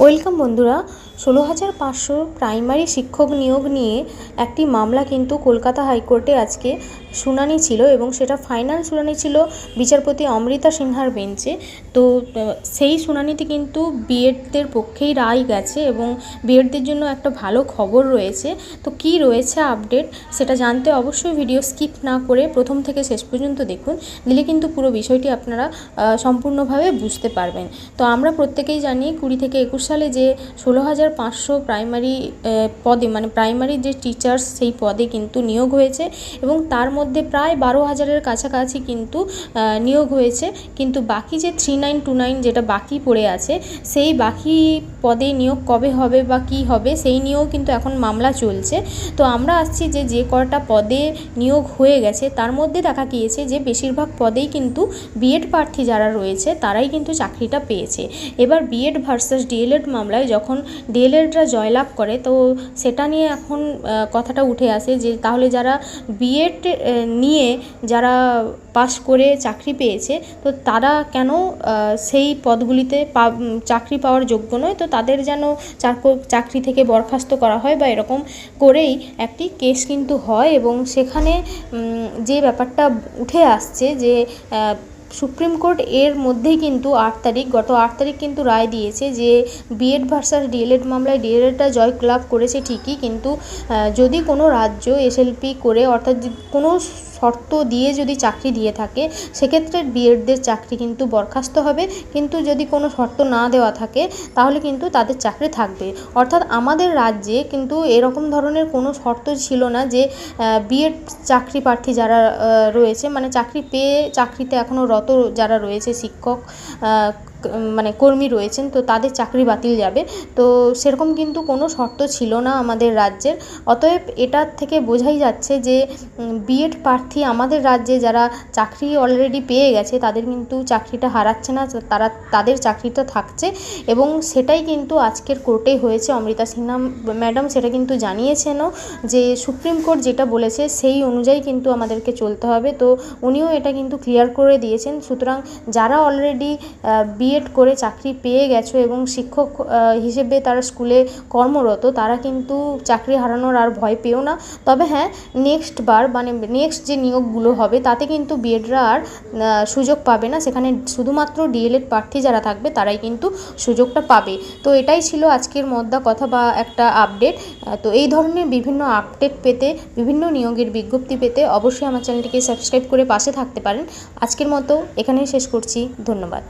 Welcome বন্ধুরা ষোলো হাজার পাঁচশো প্রাইমারি শিক্ষক নিয়োগ নিয়ে একটি মামলা কিন্তু কলকাতা হাইকোর্টে আজকে শুনানি ছিল এবং সেটা ফাইনাল শুনানি ছিল বিচারপতি অমৃতা সিনহার বেঞ্চে। তো সেই শুনানিতে কিন্তু বিএডদের পক্ষেই রায় গেছে এবং বিএডদের জন্য একটা ভালো খবর রয়েছে। তো, কী রয়েছে আপডেট সেটা জানতে অবশ্যই ভিডিও স্কিপ না করে প্রথম থেকে শেষ পর্যন্ত দেখুন, দিলে কিন্তু পুরো বিষয়টি আপনারা সম্পূর্ণভাবে বুঝতে পারবেন। তো, আমরা প্রত্যেকেই জানি কুড়ি থেকে একুশ সালে যে ষোলো হাজার পাঁচশো প্রাইমারি পদে মানে প্রাইমারি যে টিচার্স সেই পদে কিন্তু নিয়োগ হয়েছে এবং তার মধ্যে প্রায় বারো হাজারের কাছাকাছি কিন্তু নিয়োগ হয়েছে। কিন্তু বাকি যে থ্রি নাইন টু নাইন যেটা বাকি পড়ে আছে, সেই বাকি পদে নিয়োগ কবে হবে বা কী হবে সেই নিয়েও কিন্তু এখন মামলা চলছে। তো আমরা আসছি যে যে কটা পদে নিয়োগ হয়ে গেছে, তার মধ্যে দেখা গিয়েছে যে বেশিরভাগ পদেই কিন্তু বিএড প্রার্থী যারা রয়েছে, তারাই কিন্তু চাকরিটা পেয়েছে। এবার বিএড ভার্সাস ডিএলএড মামলায় যখন ডিএলএডরা জয়লাভ করে, তো সেটা নিয়ে এখন কথাটা উঠে আসে যে তাহলে যারা বিএড নিয়ে যারা পাশ করে চাকরি পেয়েছে, তো তারা কেন সেই পদগুলিতে চাকরি পাওয়ার যোগ্য নয়? তো তাদের যেন চাকর- থেকে বরখাস্ত করা হয় বা এরকম করেই একটি কেস কিন্তু হয় এবং সেখানে যে ব্যাপারটা উঠে আসছে যে সুপ্রিম কোর্ট এর মধ্যেই কিন্তু আট তারিখ, গত আট তারিখ কিন্তু রায় দিয়েছে যে বিএড ভার্সাস ডিএলএড মামলায় ডিএলএডটা জয় লাভ করেছে ঠিকই, কিন্তু যদি কোনো রাজ্য এসএলপি করে অর্থাৎ কোনো শর্ত দিয়ে যদি চাকরি দিয়ে থাকে, সেক্ষেত্রে বিএডদের চাকরি কিন্তু বরখাস্ত হবে। কিন্তু যদি কোনো শর্ত না দেওয়া থাকে, তাহলে কিন্তু তাদের চাকরি থাকবে। অর্থাৎ আমাদের রাজ্যে কিন্তু এরকম ধরনের কোনো শর্ত ছিল না যে বিএড চাকরি প্রার্থী যারা রয়েছে মানে চাকরি পেয়ে, চাকরিতে এখনও রত যারা রয়েছে শিক্ষক মানে কর্মী রয়েছেন, তো তাদের চাকরি বাতিল যাবে। তো সেরকম কিন্তু কোনো শর্ত ছিল না আমাদের রাজ্যের। অতএব এটার থেকে বোঝাই যাচ্ছে যে বিএড প্রার্থী আমাদের রাজ্যে যারা চাকরি অলরেডি পেয়ে গেছে, তাদের কিন্তু চাকরিটা হারাচ্ছে না, তারা, তাদের চাকরিটা থাকছে। এবং সেটাই কিন্তু আজকের কোর্টে হয়েছে। অমৃতা সিনহা ম্যাডাম সেটা কিন্তু জানিয়েছেনও যে, সুপ্রিম কোর্ট যেটা বলেছে সেই অনুযায়ী কিন্তু আমাদেরকে চলতে হবে। তো উনিও এটা কিন্তু ক্লিয়ার করে দিয়েছেন। সুতরাং যারা অলরেডি বিএড করে চাকরি পেয়ে গেছো এবং শিক্ষক হিসেবে তারা স্কুলে কর্মরত, তারা কিন্তু চাকরি হারানোর আর ভয় পেও না। তবে হ্যাঁ নেক্সট বার মানে নেক্সট যে নিয়োগগুলো হবে, তাতে কিন্তু বিএডরা আর সুযোগ পাবে না। সেখানে শুধুমাত্র ডিএলএড প্রার্থী যারা থাকবে, তারাই কিন্তু সুযোগটা পাবে। তো এটাই ছিল আজকের মধ্যা কথা বা একটা আপডেট তো এই ধরনের বিভিন্ন আপডেট পেতে, বিভিন্ন নিয়োগের বিজ্ঞপ্তি পেতে অবশ্যই আমার চ্যানেলটিকে সাবস্ক্রাইব করে পাশে থাকতে পারেন। আজকের মতো এখানেই শেষ করছি। ধন্যবাদ।